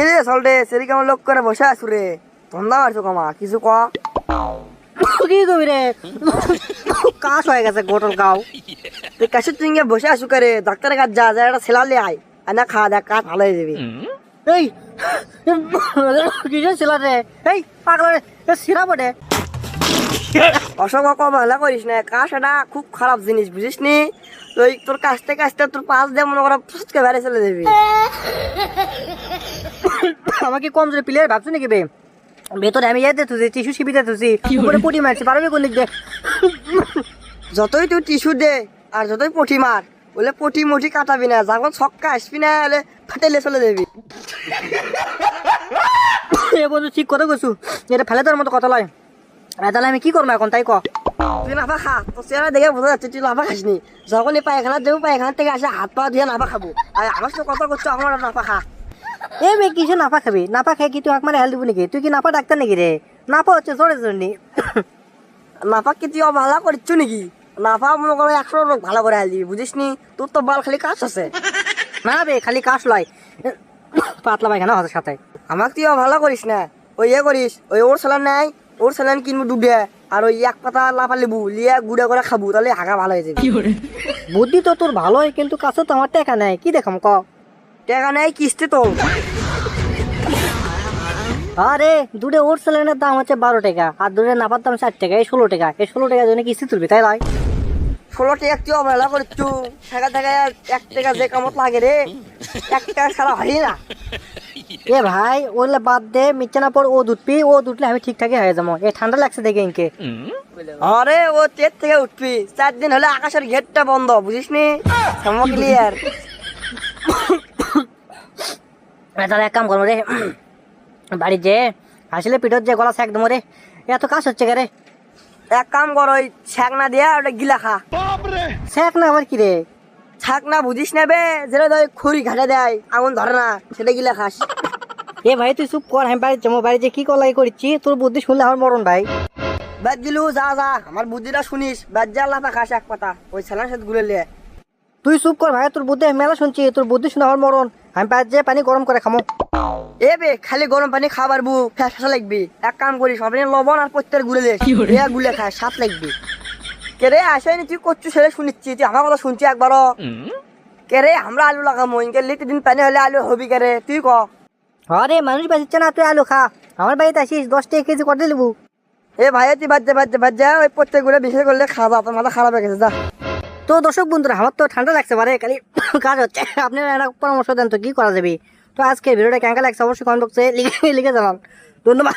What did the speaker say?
এরে সলটে সেরি কেমন লোক করে বসে আছো রে। ধন্দা মারছো কমা কিছু ক কি কবি রে? কাশ হয়ে গেছে গোটল গাও তুই কাছে তুই বসে আসু করে? ডাক্তারের কাছে যা যা একটা ছেলালে আয়। আর না খাওয়া দেখ কাজ ভালো হয়ে যাবে। এই কিছু ছিল রে? এই পাগলা রে সিরা বটে। অসংখ্য কম ভালো করিস না। কাশ এটা খুব খারাপ জিনিস বুঝিস নি? তুই তোর কাছতে কাছতে তোর পাশ দিয়ে মনে করা ফুচকে বেড়ে চলে যাবি। আমাকে কম জোরে প্লেয়ার ভাবছ নাকি বে? ভেতরে আমি ইয়াতে তুছি টিস্যু শিবিতে তুছি উপরে পুটি মারছি পারবি কোন দিক দিয়ে? যতই তুই টিস্যু দে আর যতই পটি মার বলে পটি মটি কাটাবি না যখন ছক্কা আসবি না হলে ফাটেলে চলে যাবি। এ বন্ধু ঠিক কথা কইছু এটা ফেলে তোর মতো কথা লয়। তাহলে আমি কি করব এখন, তাই তুই নাফা খা। চেহারা দেখে বোঝা যাচ্ছে, তুই নাফা খাসনি যখন পায়খানা দেবো পায়খানা থেকে আসে হাত পা ধুয়ে নাফা খাব। আর আমার সাথে কথা করছ আমার নাফা খা। এ বে কিছু নাপা খাবি? নাপা খাই কি তুই আমার হেল দিব নাকি? তুই কি নাপা ডাক্তার নাকি রে নাপা হচ্ছে জোরে জোরে নাফা কি তুই অবহেলা করছ নাকি? নাফা মনে করো একশো লোক ভালো করে হাল দিবি বুঝিস নি? তোর তো বাল খালি কাজ আছে। না বে, খালি কাশ লয়। পাতলা পায়খানা হাতের সাথে। আমাকে তুই অবহেলা করিস না? ওই ইয়ে করিস ওই ওর স্যালান নাই? ওর স্যালান কিনবো ডুবে আর ওই এক পাতা লাফা লেবু লিয়ে গুড়া করে খাব তাহলে হাগা ভালো হয়ে যাবে। বুদ্ধি তো তোর ভালোই কিন্তু কাছে তো আমার টাকা নেই কি দেখাম ক? টাকা নেই কিস্তি তো। আরে দুটো ওর স্যালাইনের দাম হচ্ছে বারো টাকা আর দুটো নাপার দাম ষাট টাকা এই ষোলো টাকা এই ষোলো টাকার জন্য কিস্তি তুলবি তাই লয়। ষোলো টাকা তুই অবহেলা করছ টাকা টাকা এক টাকা যে কামত লাগে রে এক টাকা সারা হয় না। এ ভাই ওগুলো বাদ দে পর ও দুধ পি ও দুধলে আমি ঠিকঠাকই হয়ে যাব। এ ঠান্ডা লাগছে দেখে ইনকে। আরে ও তের থেকে উঠবি। চার দিন হলে আকাশের গেটটা বন্ধ বুঝিস নি ক্লিয়ার তাহলে এক কাম করব রে। বাড়ি যে আসলে পিঠর যে গলা একদম রে। এত কাজ হচ্ছে কে রে এক কাম কর ওই ছ্যাক না দিয়া ওটা গিলা খা। শেখ না আবার কি রে? ছাক না বুঝিস না বে? যেটা ধর খড়ি ঘাটে দেয় আগুন ধরে না সেটা গিলা খাস। এ ভাই তুই চুপ কর আমি বাড়ি যাব। বাড়ি যে কি কলাই করছি? তোর বুদ্ধি শুনলে আমার মরণ ভাই। বাদ দিলু যা যা আমার বুদ্ধিটা শুনিস। বাদ যা লাফা খাস এক পাতা। ওই ছেলের সাথে ঘুরে লিয়ে তুই চুপ কর ভাই তোর বুদ্ধি মেলা শুনছি। তোর বুদ্ধি শুনে আমার মরণ। আমি বাড়ি যে পানি গরম করে খামো। এ বে খালি গরম পানি খাবার বু ফ্যাসা লাগবি। এক কাম করিস সবাই লবণ আর প্রত্যেক গুলে দে এ গুলে খায় সাত লাগবি। কে রে আসেনি তুই? করছু ছেলে শুনিচ্ছি। তুই আমার কথা শুনছি একবারও। কে রে আমরা আলু লাগামো। ইনকে লিখে দিন পানি হলে আলু হবি কে রে? তুই ক। আরে মানুষ বাঁচিচ্ছে না তুই আলু খা। আমার বাড়িতে আসিস দশ টাকা কেজি করে দিলবু এ ভাই তুই বাদ যা বাদ যা বাদ যা ওই প্রত্যেকগুলো বিশেষ করলে খাওয়া তোর মাথা খারাপ হয়ে গেছে যা। তো দর্শক বন্ধুরা আমার তো ঠান্ডা লাগছে পারে খালি কাজ হচ্ছে। আপনি একটা পরামর্শ দেন তো কী করা যাবে? তো আজকে ভিডিওটা কেঙ্কা লাগছে অবশ্যই কমেন্ট বক্সে লিখে লিখে জানান। ধন্যবাদ।